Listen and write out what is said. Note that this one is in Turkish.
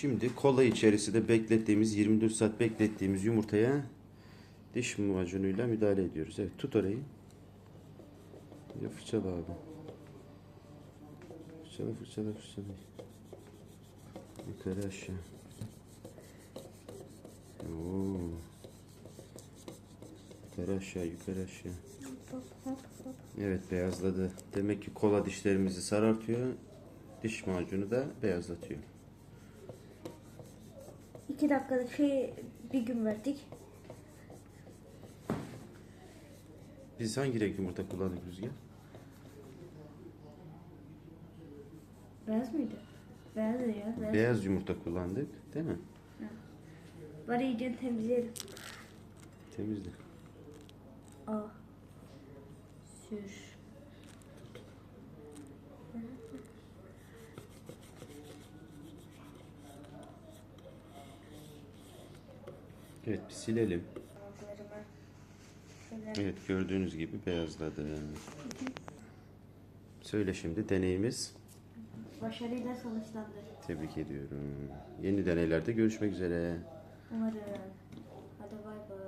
Şimdi kola içerisinde beklettiğimiz 24 saat beklettiğimiz yumurtaya diş macunuyla müdahale ediyoruz. Evet tut orayı. Ya fırçala abi. Fırçala fırçala fırçala. Yukarı aşağı. Oo. Yukarı aşağı yukarı aşağı. Evet beyazladı. Demek ki kola dişlerimizi sarartıyor. Diş macunu da beyazlatıyor. İki dakikada şey bir gün verdik. Biz hangi renk yumurta kullandık Rüzgar? Beyaz mıydı? Beyazdı ya. Beyaz. Beyaz yumurta kullandık değil mi? Bari iyice temizleyelim. Temizdi. Al. Sür. Evet bir silelim. Evet gördüğünüz gibi beyazladı. Söyle şimdi deneyimiz. Başarıyla sonuçlandı. Tebrik ediyorum. Yeni deneylerde görüşmek üzere. Umarım. Hadi bay bay.